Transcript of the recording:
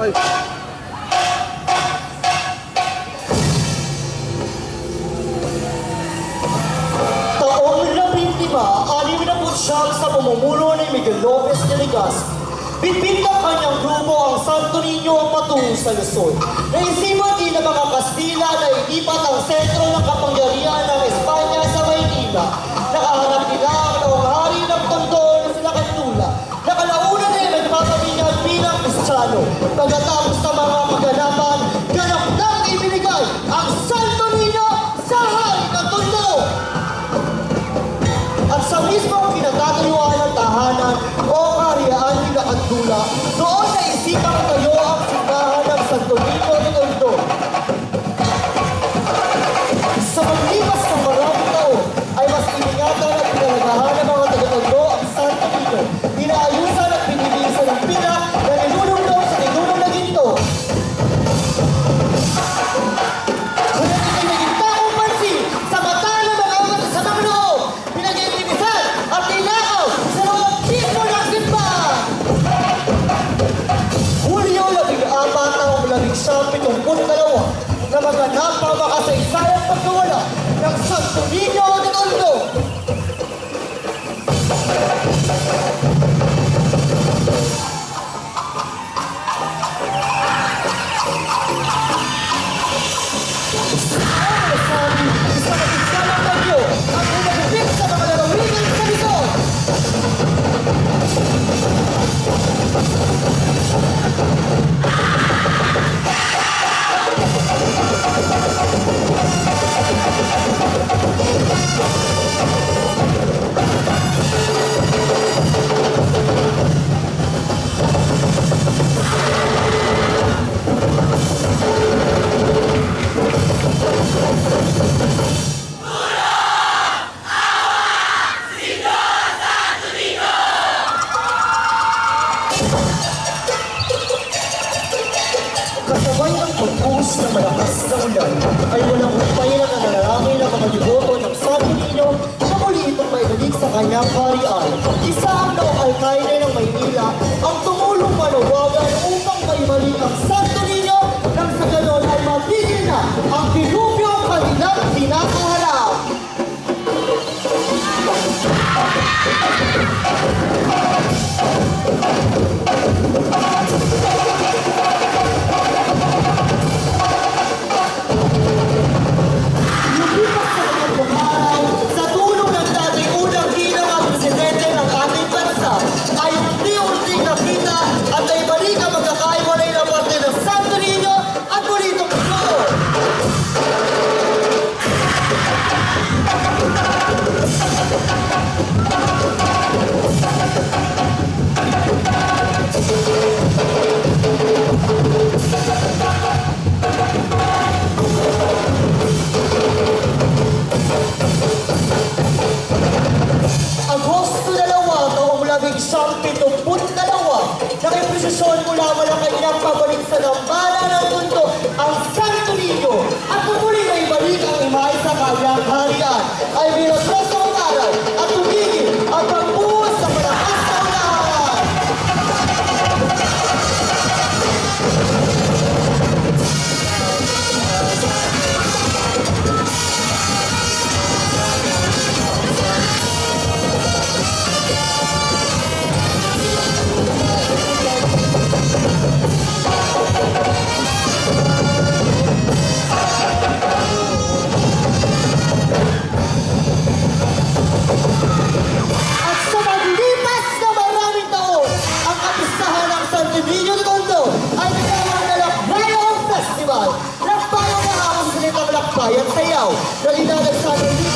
Ay. Taong labing lima, anim na putsyal sa pamumulo ni Miguel Lopez de Legazpi. Bitbit ng kanyang grupo ang Santo Niño patungo sa Luzon. Naisipan din ng mga Kastila na ilipat ang sentro ng kapangyarihan ng Espanya sa Maynila. Nakaharap nila Pagkatapos ng mga kaganapan, ganap nang ibinigay ang Santo Niño sa hari ng Tondo. At sa mismong pinagtatayuan ng tahanan o karyaan ni Nakandula, doon na isipang tayo Kasabay ang pagpuhos ng malakas na ulan ay walang hupay na nananalangin ng mga devoto ng Santo Niño na muli itong maibalik sa kanyang kaharian. Isa ang noong alkaide ng Maynila ang tumulong manawagan upang maibalik ang Santo Niño nang sa ganon ay matigil na ang dilubyong kanilang kinakaharap. Harian ay de Tondo ay nagkaroon na Lakbayan Festival. Lakbayan na ako sa salitang lakbayan sayaw na inanag sa libo